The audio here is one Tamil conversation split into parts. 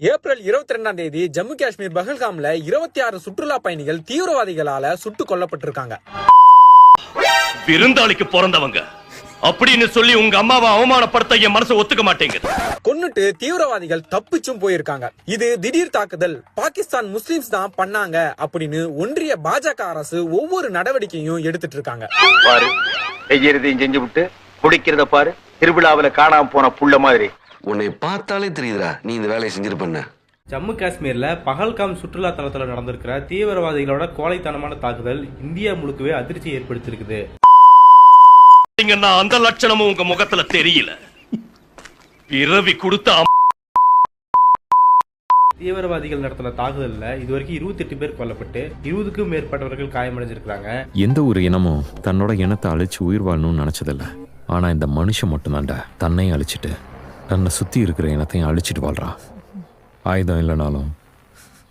ஏப்ரல் இருபத்தி ரெண்டாம் தேதி ஜம்மு காஷ்மீர் பஹல்காம்ல இருபத்தி ஆறு சுற்றுலா பயணிகள் தீவிரவாதிகளால சுட்டு கொல்லப்பட்டிருக்காங்க. விருந்தாளிக்கு பிறந்தவங்க. அப்படின்னு சொல்லி உங்க அம்மாவை அவமானப்படுத்த என் மனசு ஒத்துக்க மாட்டேங்குது. கொன்னுட்டு தீவிரவாதிகள் தப்பிச்சும் போயிருக்காங்க. இது திடீர் தாக்குதல். பாகிஸ்தான் முஸ்லிம்ஸ் தான் பண்ணாங்க அப்படின்னு ஒன்றிய பாஜக அரசு ஒவ்வொரு நடவடிக்கையும் எடுத்துட்டு இருக்காங்க. பாரு செய்யறதையும் செஞ்சு விட்டு குடிக்கிறத பாரு திருவிழாவுல காணாம போன புள்ள மாதிரி. உன்னை பார்த்தாலே தெரியுதுடா நீ இந்த வேலையை செஞ்சிருப்பண்ண ஜம்மு காஷ்மீர்ல பகல்காம் சுற்றுலா தலத்தில் நடந்திருக்கிற தீவிரவாதிகளோட கோழைத்தனமான தாக்குதல் இந்தியா முழுக்கவே அதிர்ச்சி ஏற்படுத்தியிருக்குது. அந்த லட்சணமும் உங்க முகத்துல தெரியல? பிறவி கொடுத்த தீவிரவாதிகள் நடத்தின தாக்குதல்ல இதுவரைக்கும் இருபத்தி எட்டு பேர் கொல்லப்பட்டு இருபதுக்கும் மேற்பட்டவர்கள் காயமடைஞ்சிருக்காங்க எந்த ஒரு இனமும் தன்னோட இனத்தை அழிச்சு உயிர் வாழணும்னு நினைச்சதில்ல. ஆனால் இந்த மனுஷன் மட்டும்தான்டா தன்னையும் அழிச்சிட்டு தன்னை சுற்றி இருக்கிற இனத்தையும் அழிச்சிட்டு வாழ்கிறான் ஆயுதம் இல்லைனாலும்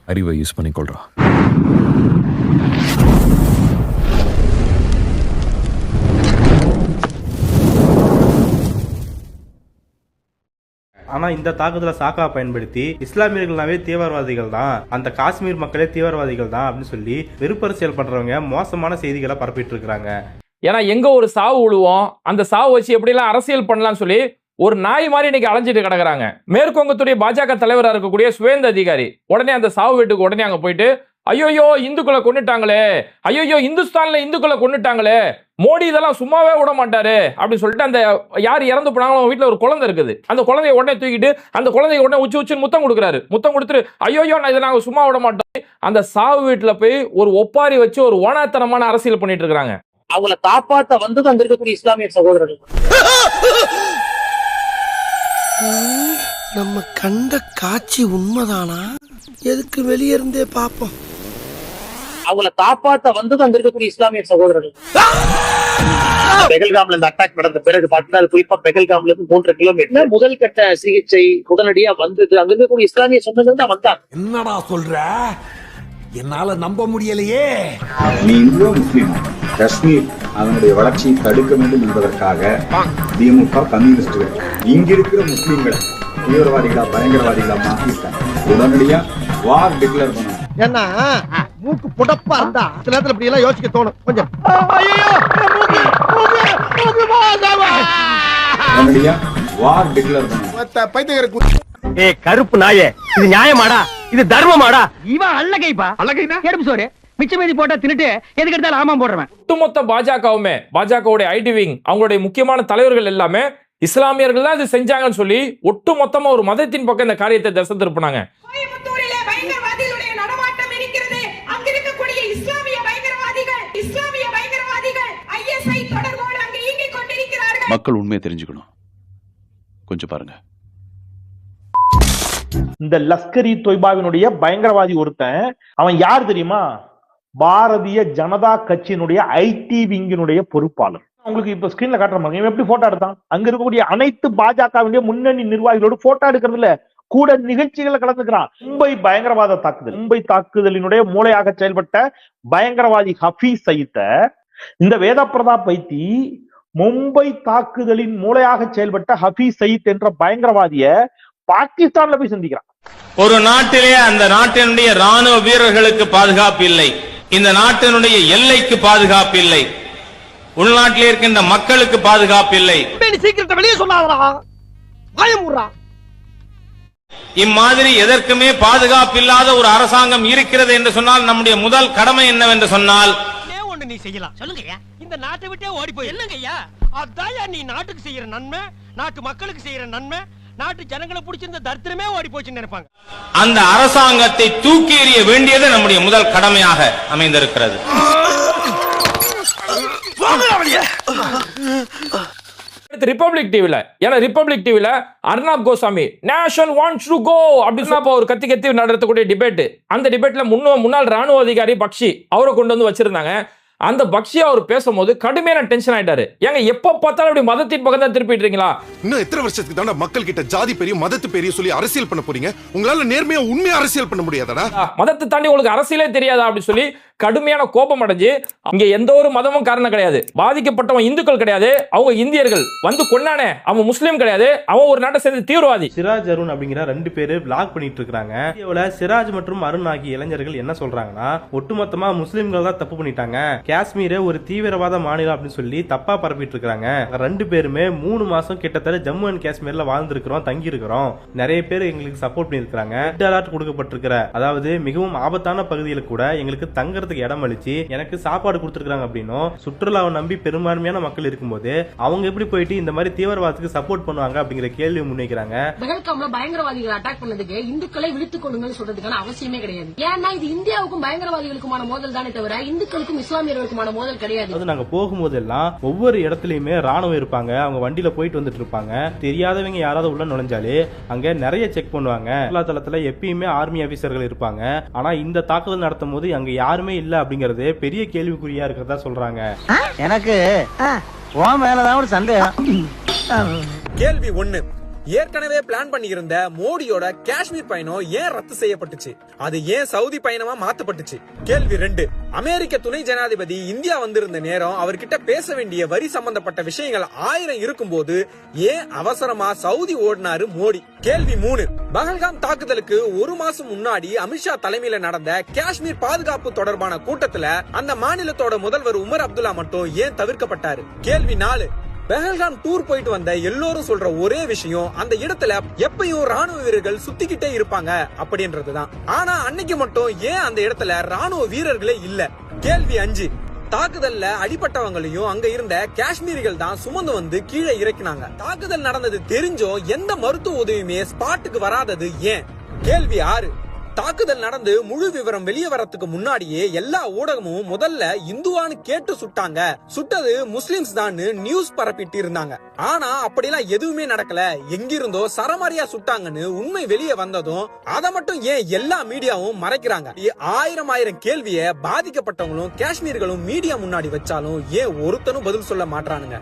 அறிவை யூஸ் பண்ணி கொள்றான் ஆனா இந்த தாக்குதலை சாக்கா பயன்படுத்தி இஸ்லாமியர்கள்னாவே தீவிரவாதிகள் தான். அந்த காஷ்மீர் மக்களே தீவிரவாதிகள் தான் அப்படின்னு சொல்லி வெறுப்பரசியல் பண்றவங்க மோசமான செய்திகளை பரப்பிட்டு இருக்கிறாங்க. ஏன்னா எங்கே ஒரு சாவு விழுவோம் அந்த சாவு வச்சு எப்படிலாம் அரசியல் பண்ணலாம்னு சொல்லி ஒரு நாய் மாதிரி இன்னைக்கு அலைஞ்சிட்டு கிடக்குறாங்க. மேற்குவங்கத்துடைய பாஜக தலைவராக இருக்கக்கூடிய சுவேந்த அதிகாரி உடனே அந்த சாவு வீட்டுக்கு உடனே அங்கே போயிட்டு ஐயோயோ இந்துக்களை கொண்டுட்டாங்களே ஐயோயோ இந்துஸ்தான்ல இந்துக்களை கொண்டுட்டாங்களே மோடி இதெல்லாம் சும்மாவே விட மாட்டாரு அப்படின்னு சொல்லிட்டு அந்த யார் இறந்து போனாங்களோ அவங்க வீட்டில் ஒரு குழந்தை இருக்குது. அந்த குழந்தைய உடனே தூக்கிட்டு அந்த குழந்தைய உடனே உச்சி உச்சின்னு முத்தம் கொடுக்குறாரு. முத்தம் கொடுத்துட்டு ஐயோயோ நான் இதை நாங்கள் சும்மா விட மாட்டோம். அந்த சாவு வீட்டில் போய் ஒரு ஒப்பாரி வச்சு ஒரு ஓனாத்தனமான அரசியல் பண்ணிட்டு இருக்கிறாங்க. அவங்கள காப்பாத்த வந்தது அங்க இருக்கக்கூடிய இஸ்லாமிய சகோதரர்கள். நம்ம கண்ட காட்சி உண்மைதானா? எதுக்கு வெளியே இருந்தே பாப்போம். அவங்கள காப்பாத்த வந்தது அங்க இருக்கக்கூடிய இஸ்லாமிய சகோதரர்கள். பெகல்காம்ல இந்த அட்டாக் நடந்த பிறகு பாத்தீங்கன்னா குறிப்பா பெகல்காம்ல இருந்து மூன்று கிலோமீட்டர் முதல் கட்ட சிகிச்சை உடனடியா வந்தது? அங்க இருக்கக்கூடிய இஸ்லாமிய சொந்தங்கள் தான் வந்தாங்க. என்னடா சொல்ற? என்னால நம்ப முடியலையே. நீ இந்து முஸ்லீம் காஷ்மீர் அதனுடைய வளர்ச்சியை தடுக்க வேண்டும் என்பதற்காக திமுக கம்யூனிஸ்டுகள். இங்கிருக்கிற முஸ்லீம்களை தீவிரவாதிகளா பயங்கரவாதிகளா மாத்திட்டாங்க. உடனடியா வார் டிக்ளேர் பண்ணணும் ஏன்னா மூக்கு புடப்பா இருந்தா சில நேரத்துல இப்படி எல்லாம் யோசிக்க தோணும். கொஞ்சம். உடனடியா வார் டிக்ளேர் பண்ணணும் ஏ கருப்பு நாயே இது நியாயமாடா? இது தர்மமாடா? இவன் அல்லகைப்பா. அல்லகைனா? எடுப்பு சோறு. மிச்ச மீதி போட்டா தின்னுட்டு எதுக்கு எடுத்தாலும் ஆமாம் போடுறவன். ஒட்டுமொத்த பாஜகவுமே பாஜகவுடைய ஐடி விங் அவங்களுடைய முக்கியமான தலைவர்கள் எல்லாமே இஸ்லாமியர்கள் தான் இது செஞ்சாங்கன்னு சொல்லி ஒட்டு மொத்தமா ஒரு மதத்தின் பக்கம் இந்த காரியத்தை திசை திருப்பினாங்க மக்கள் உண்மையை தெரிஞ்சுக்கணும். கொஞ்சம் பாருங்க. இந்த லஷ்கர் தொய்பாவினுடைய பயங்கரவாதி ஒருத்தன் அவன் யார் தெரியுமா? பாரதிய ஜனதா கட்சியினுடைய ஐடி விங்கினுடைய பொறுப்பாளர். உங்களுக்கு இப்ப ஸ்கிரீன்ல காட்டுற மாதிரி இவன் எப்படி போட்டோ எடுத்தான்? அங்க இருக்கக்கூடிய அனைத்து பாஜகவினுடைய முன்னணி நிர்வாகிகளோடு போட்டோ எடுக்கிறதுல கூட நிகழ்ச்சிகளை கலந்துக்கிறான். மும்பை பயங்கரவாத தாக்குதல். மும்பை தாக்குதலினுடைய மூளையாக செயல்பட்ட பயங்கரவாதி ஹபீஸ் சயித்த இந்த வேத பிரதாப் பைத்தி மும்பை தாக்குதலின் மூளையாக செயல்பட்ட ஹபீஸ் சயித் என்ற பயங்கரவாதிய பாகிஸ்தான்ல போய் சந்திக்கிறான். ஒரு நாட்டிலே அந்த நாட்டினுடைய ராணுவ வீரர்களுக்கு பாதுகாப்பு இல்லை. இந்த நாட்டினுடைய எல்லைக்கு பாதுகாப்பு இல்லை உள்நாட்டிலே இருக்கின்ற மக்களுக்கு பாதுகாப்பு இல்லை இம்மாதிரி எதற்குமே பாதுகாப்பு இல்லாத ஒரு அரசாங்கம் இருக்கிறது என்று சொன்னால் நம்முடைய முதல் கடமை என்னவென்று சொன்னால் ஒண்ணு நீ செய்யலாம். சொல்லுங்கய்யா. இந்த நாட்டை விட்டே ஓடி போய் என்னங்கய்யா? அதான் நீ நாட்டுக்கு செய்யற நன்மை நாட்டு மக்களுக்கு செய்யற நன்மை நாட்டு ஜனங்களை பிடிச்சிருந்த தரித்திரமே ஓடி போச்சுன்னு நினைப்பாங்க. அந்த அரசாங்கத்தை தூக்கி எறிய வேண்டியது நம்முடைய முதல் கடமையாக அமைந்திருக்கிறது. ரிப்பப்ளிக் டிவில ஏன்னா ரிப்பப்ளிக் டிவில Arnab Goswami nation wants to know அப்படின்னு ஒரு கத்தி கத்தி நடத்தக்கூடிய டிபேட் அந்த டிபேட்ல முன்ன முன்னாள் ராணுவ அதிகாரி பக்ஷி அவரை கொண்டு வந்து வச்சிருந்தாங்க. அந்த பக்ஷி அவர் பேசும்போது கடுமையான டென்ஷன் ஆயிட்டாரு. ஏங்க எப்ப பார்த்தாலும் இப்படி மதத்தின் பக்கம் தான் திருப்பிட்டு இருக்கீங்களா இன்னும் எத்தனை வருஷத்துக்கு தானே மக்கள் கிட்ட ஜாதி பெரிய மதத்து பெரிய சொல்லி அரசியல் பண்ண போறீங்க? உங்களால நேர்மையா உண்மையா அரசியல் பண்ண முடியாதடா? மதத்தை தாண்டி உங்களுக்கு அரசியலே தெரியாதா? அப்படின்னு சொல்லி கடுமையான கோபம் அடைஞ்சு அங்க எந்த ஒரு மதமும் காரணம் கிடையாது. பாதிக்கப்பட்டவன் இந்துக்கள் கிடையாது. அவங்க இந்தியர்கள் வந்து கொண்டானே அவன் முஸ்லீம் கிடையாது. அவன் ஒரு நாட்டை சேர்ந்த தீவிரவாதி. சிராஜ் அருண் அப்படிங்கிற ரெண்டு பேரு பிளாக் பண்ணிட்டு இருக்காங்க. இந்தியாவுல சிராஜ் மற்றும் அருண் ஆகிய இளைஞர்கள் என்ன சொல்றாங்கன்னா ஒட்டுமொத்தமா முஸ்லீம்கள் தான் தப்பு பண்ணிட்டாங்க. காஷ்மீரை ஒரு தீவிரவாத மாநிலம் அப்படின்னு சொல்லி தப்பா பரப்பிட்டு இருக்காங்க. ரெண்டு பேருமே மூணு மாசம் கிட்டத்தட்ட ஜம்மு அண்ட் காஷ்மீர்ல வாழ்ந்திருக்கிறோம் தங்கி இருக்கிறோம் நிறைய பேர் எங்களுக்கு சப்போர்ட் பண்ணிருக்காங்க ரெட் அலர்ட் கொடுக்கப்பட்டிருக்கிற அதாவது மிகவும் ஆபத்தான பகுதியில் கூட எங்களுக்கு தங்கறதுக்கு இடம் அளிச்சு எனக்கு சாப்பாடு கொடுத்துருக்காங்க அப்படின்னும் சுற்றுலாவை நம்பி பெரும்பான்மையான மக்கள் இருக்கும்போது அவங்க எப்படி போயிட்டு இந்த மாதிரி தீவிரவாதத்துக்கு சப்போர்ட் பண்ணுவாங்க அப்படிங்கிற கேள்வி முன்வைக்கிறாங்க. பெஹல்காம்ல பயங்கரவாதிகளை அட்டாக் பண்ணதுக்கு இந்துக்களை விழித்துக் கொள்ளுங்கன்னு சொல்றதுக்கான அவசியமே கிடையாது. ஏன்னா இது இந்தியாவுக்கும் பயங்கரவாதிகளுக்குமான மோதல் தானே தவிர இந்துக்களுக்கும் இஸ்லாமியர்களுக்குமான மோதல் கிடையாது. அதாவது நாங்க போகும்போதெல்லாம் ஒவ்வொரு இடத்துலயுமே ராணுவம் இருப்பாங்க. அவங்க வண்டியில போயிட்டு வந்துட்டு இருப்பாங்க. தெரியாதவங்க யாராவது உள்ள நுழைஞ்சாலே அங்க நிறைய செக் பண்ணுவாங்க. சுற்றுலா தளத்துல எப்பயுமே ஆர்மி ஆபீசர்கள் இருப்பாங்க. ஆனா இந்த தாக்குதல் நடத்தும் போது அங்க யாருமே இல்ல அப்படிங்கறது பெரிய கேள்விக்குறியா இருக்கிறதா சொல்றாங்க. எனக்கு உன் மேலதான் ஒரு சந்தேகம். கேள்வி ஒண்ணு. ஏற்கனவே பிளான் பண்ணியிருந்த மோடியோட காஷ்மீர் பயணம் ஏன் ரத்து செய்யப்பட்டுச்சு? அது ஏன் சவுதி பயணமா மாத்தப்பட்டுச்சு? கேள்வி ரெண்டு. அமெரிக்க துணை ஜனாதிபதி இந்தியா வந்திருந்த நேரம் அவர்கிட்ட பேச வேண்டிய வரி சம்பந்தப்பட்ட விஷயங்கள் ஆயிரம் இருக்கும்போது ஏன் அவசரமா சவுதி ஓடினாரு மோடி? கேள்வி மூணு. பகல்காம் தாக்குதலுக்கு ஒரு மாசம் முன்னாடி அமித்ஷா தலைமையில நடந்த காஷ்மீர் பாதுகாப்பு தொடர்பான கூட்டத்துல அந்த மாநிலத்தோட முதல்வர் உமர் அப்துல்லா மட்டும் ஏன் தவிர்க்கப்பட்டாரு? கேள்வி நாலு. பெஹல்காம் டூர் போயிட்டு வந்த எல்லோரும் சொல்ற ஒரே விஷயம் அந்த இடத்துல எப்பயும் ராணுவ வீரர்கள் சுத்திக்கிட்டே இருப்பாங்க அப்படின்றதுதான். ஆனா அன்னைக்கு மட்டும் ஏன் அந்த இடத்துல ராணுவ வீரர்களே இல்ல? கேள்வி அஞ்சு. தாக்குதல்ல அடிபட்டவங்களையும் அங்க இருந்த காஷ்மீரிகள் தான் சுமந்து வந்து கீழே இறக்கினாங்க. தாக்குதல் நடந்தது தெரிஞ்சோ எந்த மருத்துவ உதவியுமே ஸ்பாட்டுக்கு வராதது ஏன்? கேள்வி ஆறு. தாக்குதல் நடந்து முழு விவரம் வெளியே வரத்துக்கு முன்னாடியே எல்லா ஊடகமும் முதல்ல இந்துவான்னு கேட்டு சுட்டாங்க. சுட்டது முஸ்லிம்ஸ் தான் நியூஸ் பரப்பிட்டு இருந்தாங்க. ஆனா அப்படிலாம் எதுவுமே நடக்கல. எங்கிருந்தோ சரமாரியா சுட்டாங்கன்னு உண்மை வெளியே வந்ததும் அதை மட்டும் ஏன் எல்லா மீடியாவும் மறைக்கிறாங்க? ஆயிரம் ஆயிரம் கேள்விய பாதிக்கப்பட்டவங்களும் காஷ்மீர்களும் மீடியா முன்னாடி வச்சாலும் ஏன் ஒருத்தனும் பதில் சொல்ல மாட்டானுங்க